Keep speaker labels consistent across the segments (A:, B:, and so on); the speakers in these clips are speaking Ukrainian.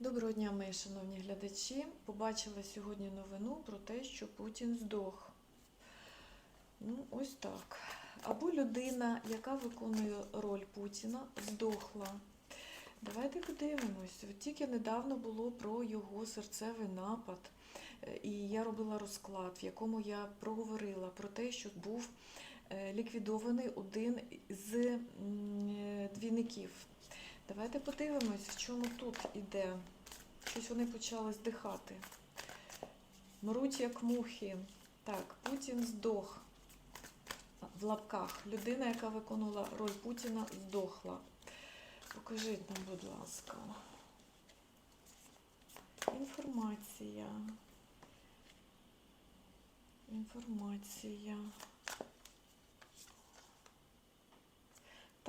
A: Доброго дня, мої шановні глядачі. Побачила сьогодні новину про те, що Путін здох. Ну, ось так. Або людина, яка виконує роль Путіна, здохла. Давайте подивимось. От тільки недавно було про його серцевий напад, Е, і я робила розклад, в якому я проговорила про те, що був е, ліквідований один з е, двійників. Давайте подивимось, в чому тут іде. Щось вони почали здихати. Мруть як мухи. Так, Путін здох. В лапках. Людина, яка виконувала роль Путіна, здохла. Покажіть нам, будь ласка. Інформація. Інформація.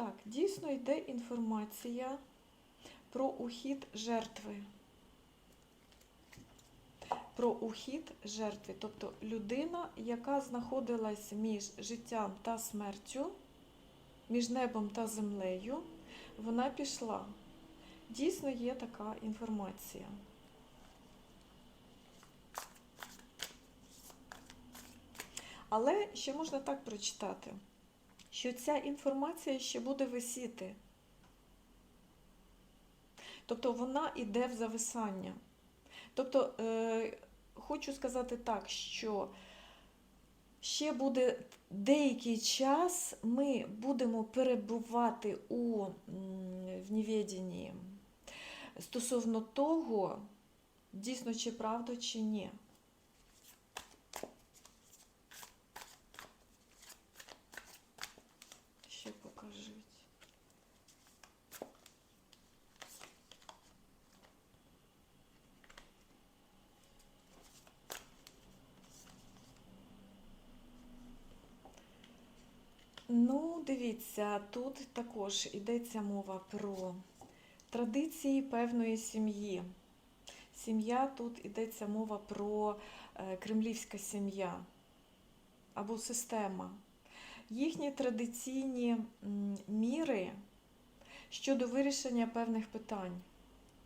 A: Так, дійсно йде інформація про ухід жертви. Про ухід жертви, тобто людина, яка знаходилась між життям та смертю, між небом та землею, вона пішла. Дійсно є така інформація. Але ще можна так прочитати, що ця інформація ще буде висіти. Тобто вона йде в зависання. Тобто, е, хочу сказати так, що ще буде деякий час, ми будемо перебувати у в невіденні стосовно того, дійсно чи правда, чи ні. Ще покажіть. Ну, дивіться, тут також йдеться мова про традиції певної сім'ї. Сім'я тут йдеться мова про е, кремлівська сім'я або система. Їхні традиційні міри щодо вирішення певних питань,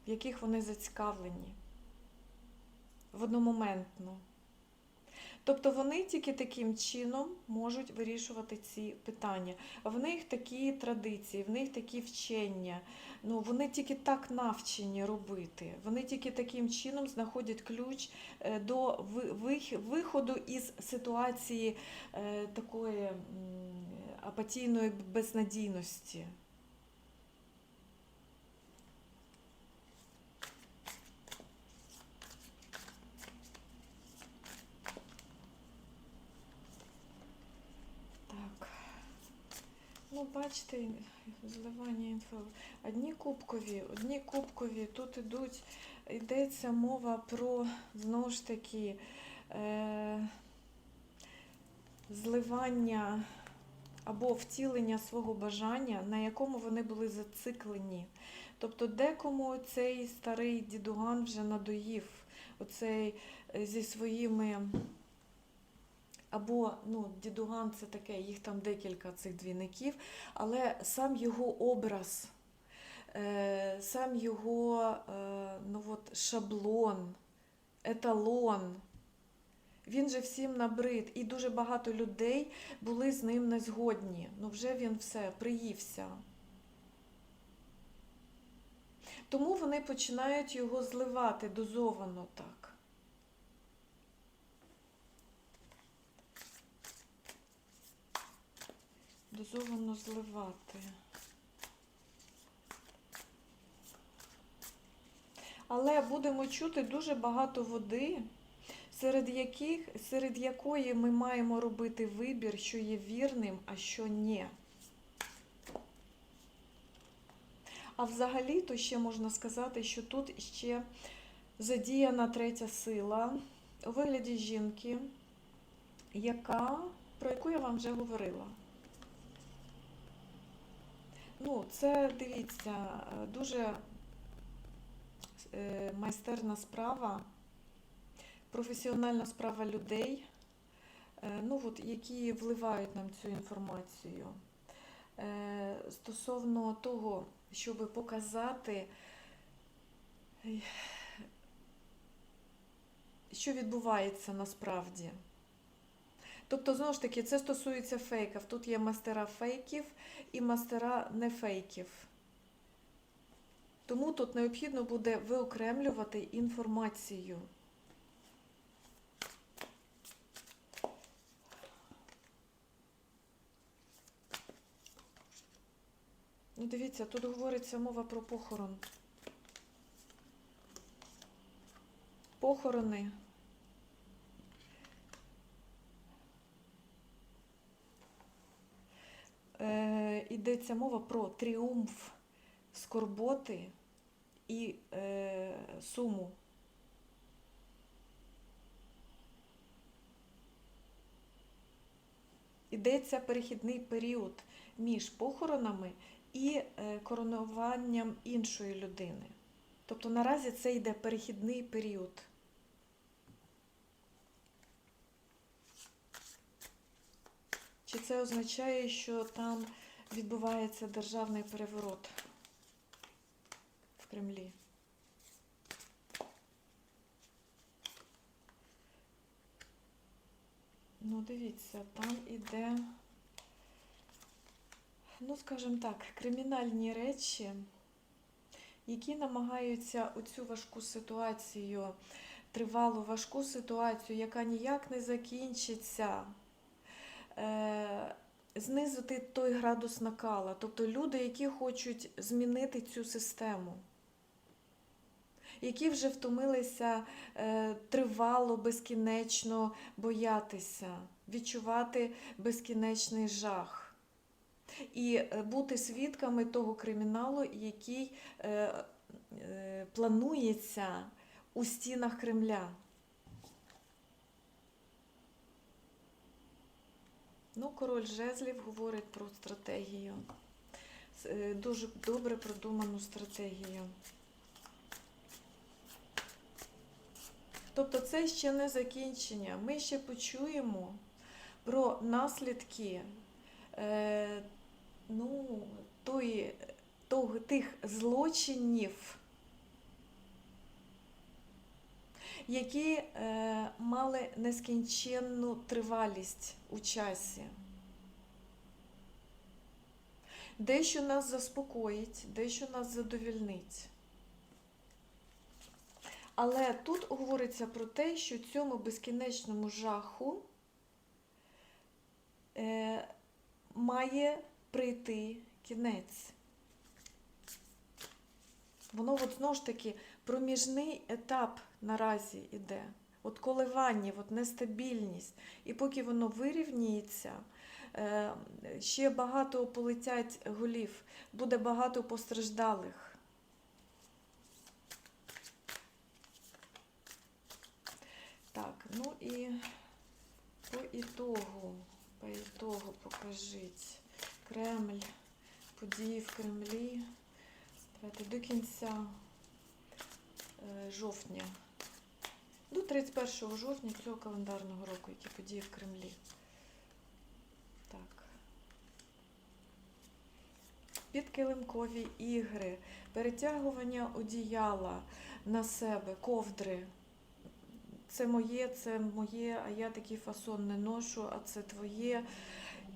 A: в яких вони зацікавлені одномоментно. Тобто вони тільки таким чином можуть вирішувати ці питання. В них такі традиції, в них такі вчення. Ну, вони тільки так навчені робити. Вони тільки таким чином знаходять ключ е, до ви- виходу із ситуації е, такої апатійної безнадійності. Ну, бачите, зливання інфо. Одні кубкові, одні кубкові. Тут ідуть, йдеться мова про, знову ж таки, е, зливання або втілення свого бажання, на якому вони були зациклені. Тобто декому цей старий дідуган вже надоїв, оцей е, зі своїми або ну, дідуган це таке, їх там декілька цих двійників, але сам його образ, е, сам його е, ну, от, шаблон, еталон, він же всім набрид, і дуже багато людей були з ним не згодні. Ну вже він все, приївся. Тому вони починають його зливати дозовано так. Дозовано зливати. Але будемо чути дуже багато води, серед яких, серед якої ми маємо робити вибір, що є вірним, а що ні. А взагалі-то ще можна сказати, що тут ще задіяна третя сила у вигляді жінки, яка, про яку я вам вже говорила. Ну, це дивіться, е, дуже е, майстерна справа, професіональна справа людей, е, ну, от, які вливають нам цю інформацію. Стосовно того, щоб показати що відбувається насправді. Тобто, знову ж таки, це стосується фейків. Тут є мастера фейків і мастера не фейків. Тому тут необхідно буде виокремлювати інформацію. Ну, дивіться, тут говориться мова про похорон. Похорони. Е, йдеться мова про тріумф скорботи і е, суму. Йдеться перехідний період між похоронами і е, коронуванням іншої людини. Тобто наразі це йде перехідний період. Чи це означає, що там відбувається державний переворот в Кремлі? Ну, дивіться, там іде, ну, скажімо так, кримінальні речі, які намагаються оцю важку ситуацію, тривалу важку ситуацію, яка ніяк не закінчиться, е, знизити той градус накала. Тобто люди, які хочуть змінити цю систему, які вже втомилися е, тривало, безкінечно боятися, відчувати безкінечний жах. І е, бути свідками того криміналу, який е, планується у стінах Кремля. Ну, король жезлів говорить про стратегію. Е, Дуже добре продуману стратегію. Тобто це ще не закінчення. Ми ще почуємо про наслідки е, ну, тої, того, тих злочинів, які е, мали нескінченну тривалість у часі. Дещо нас заспокоїть, дещо нас задовільнить. Але тут говориться про те, що цьому безкінечному жаху е, має прийти кінець. Воно от знову ж таки проміжний етап наразі йде. От коливання, от нестабільність. І поки воно вирівнюється, е, ще багато полетять голів, буде багато постраждалих. Так, ну і по ітогу, по ітогу покажіть Кремль, події в Кремлі. Давайте до кінця е, жовтня. До 31 жовтня цього календарного року, які події в Кремлі. Так. Підкилимкові ігри, перетягування одіяла на себе, ковдри. Це моє, це моє, а я такий фасон не ношу, а це твоє.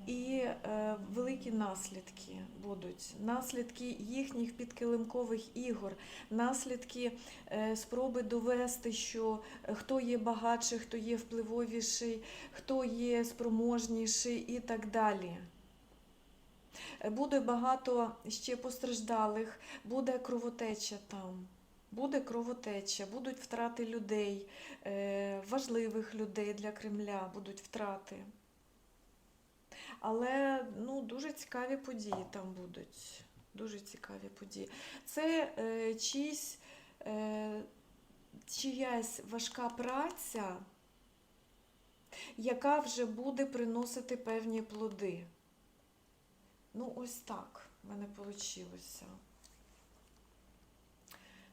A: І е, великі наслідки будуть. Наслідки їхніх підкилимкових ігор, наслідки е, спроби довести, що е, хто є багатший, хто є впливовіший, хто є спроможніший і так далі. Буде багато ще постраждалих, буде кровотеча там. Буде кровотеча, будуть втрати людей, е, важливих людей для Кремля будуть втрати. Але ну, дуже цікаві події там будуть. Дуже цікаві події. Це е, чийсь, е, чиясь важка праця, яка вже буде приносити певні плоди. Ну, ось так в мене вийшло.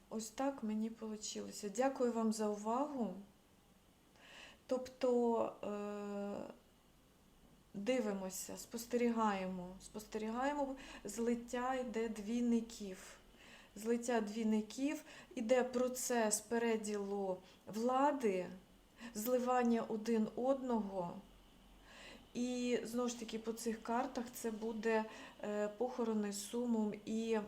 A: Ось так мені вийшло. Дякую вам за увагу. Тобто е, дивимося, спостерігаємо. Спостерігаємо, злиття йде двійників. злиття двійників, іде процес переділу влади, зливання один одного. І знову ж таки по цих картах це буде е, похорони сумом і,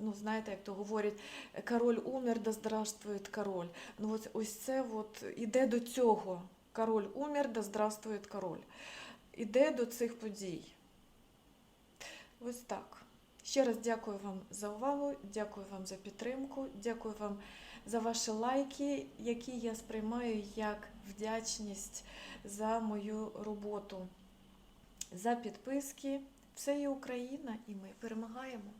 A: ну знаєте, як то говорять, король умер, да здравствует король. Ну ось, ось це от іде до цього. Король умер, да здравствует король. Іде до цих подій. Ось так. Ще раз дякую вам за увагу, дякую вам за підтримку, дякую вам за ваші лайки, які я сприймаю як вдячність за мою роботу, за підписки. Все є Україна, і ми перемагаємо.